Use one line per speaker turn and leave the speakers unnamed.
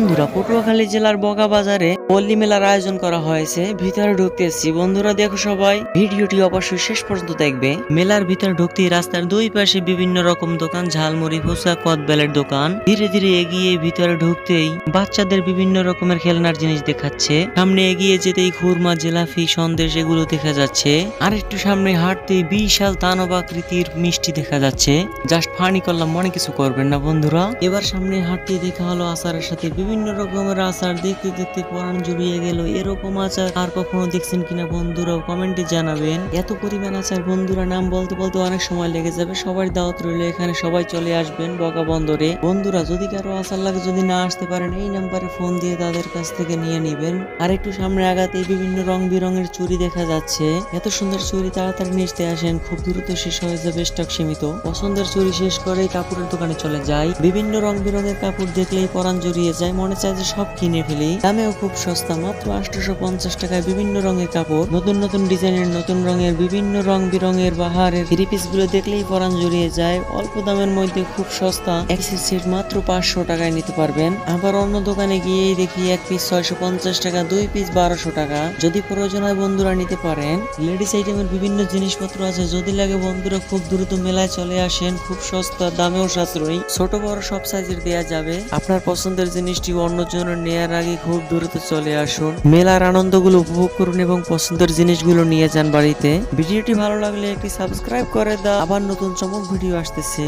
বন্ধুরা, পটুয়াখালী জেলার বগা বাজারে পল্লী মেলার আয়োজন করা হয়েছে। ভিতরে ঢুকতেছি। বন্ধুরা, দেখো সবাই, ভিডিওটি অবশ্যই শেষ পর্যন্ত দেখবে। মেলার ভিতরে ঢুকতেই রাস্তার দুই পাশে বিভিন্ন রকম দোকান, ঝালমুড়ি ফুচকা কদবেলের দোকান। ধীরে ধীরে এগিয়ে ভিতরে ঢুকতেই বাচ্চাদের বিভিন্ন রকমের খেলনার জিনিস দেখাচ্ছে। সামনে এগিয়ে যেতেই খুরমা, জেলাফি, সন্দেশ এগুলো দেখা যাচ্ছে। আর একটু সামনে হাঁটতেই বিশাল দানব আকৃতির মিষ্টি দেখা যাচ্ছে। জাস্ট ফানি করলাম, মনে কিছু করবেন না বন্ধুরা। এবার সামনে হাঁটতে দেখা হলো আচারের সাথে বিভিন্ন রকমের আচার দেখতে দেখতে পরাণ জুড়িয়ে গেল। এরকম আচার আর কখনো দেখছেন কিনা বন্ধুরাও কমেন্টে জানাবেন। এত পরিমাণ আচার বন্ধুরা নাম বলতে বলতে অনেক সময় লেগে যাবে। সবার দাওয়াত রইল, এখানে সবাই চলে আসবেন বগা বন্দরে। বন্ধুরা, যদি কারও আচার লাগে যদি না আসতে পারেন, এই নাম্বারে ফোন দিয়ে তাদের কাছ থেকে নিয়ে নেবেন। আর একটু সামনে আগাতে বিভিন্ন রং বেরঙের চুরি দেখা যাচ্ছে। এত সুন্দর চুরি তাড়াতাড়ি নিতে আসেন, খুব দ্রুত শেষ হয়ে যাবে স্টক সীমিত। পছন্দের চুরি শেষ করেই কাপড়ের দোকানে চলে যায়। বিভিন্ন রং বেরঙের কাপড় দেখলেই পরাণ জড়িয়ে যায়। মনে চায় যে সব কিনে ফেলি। দামেও খুব সস্তা, মাত্র আটশোশো পঞ্চাশ টাকায় বিভিন্ন রঙের কাপড়, নতুন নতুন ডিজাইনের নতুন রঙের, বিভিন্ন রং বেরঙের বাহারের থ্রি পিসগুলো দেখলেই পরাণ জড়িয়ে যায়। অল্প দামের মধ্যে খুব সস্তা এক সেট মাত্র পাঁচশো টাকায় নিতে পারবেন। আবার অন্য দোকানে গিয়েই দেখি এক পিস ছয়শো পঞ্চাশ টাকা, দুই পিস বারোশো টাকা। যদি প্রয়োজন হয় বন্ধুরা নিতে পারেন। লেডিস আইটেমের বিভিন্ন জিনিসপত্র আছে। যদি লাগে বন্ধুরা খুব দ্রুত মেলায় চলে আসেন। খুব সস্তা, দামেও সাশ্রয়ী। ছোট বড় সব সাইজের দেয়া যাবে। আপনার পছন্দের জিনিসটি অন্যজনের নেয়ার আগে খুব দ্রুত চলে আসুন। মেলার আনন্দগুলো উপভোগ করুন এবং পছন্দের জিনিসগুলো নিয়ে যান বাড়িতে। ভিডিওটি ভালো লাগলে একটি সাবস্ক্রাইব করে দাও। আবার নতুন চমক ভিডিও আসতেছে।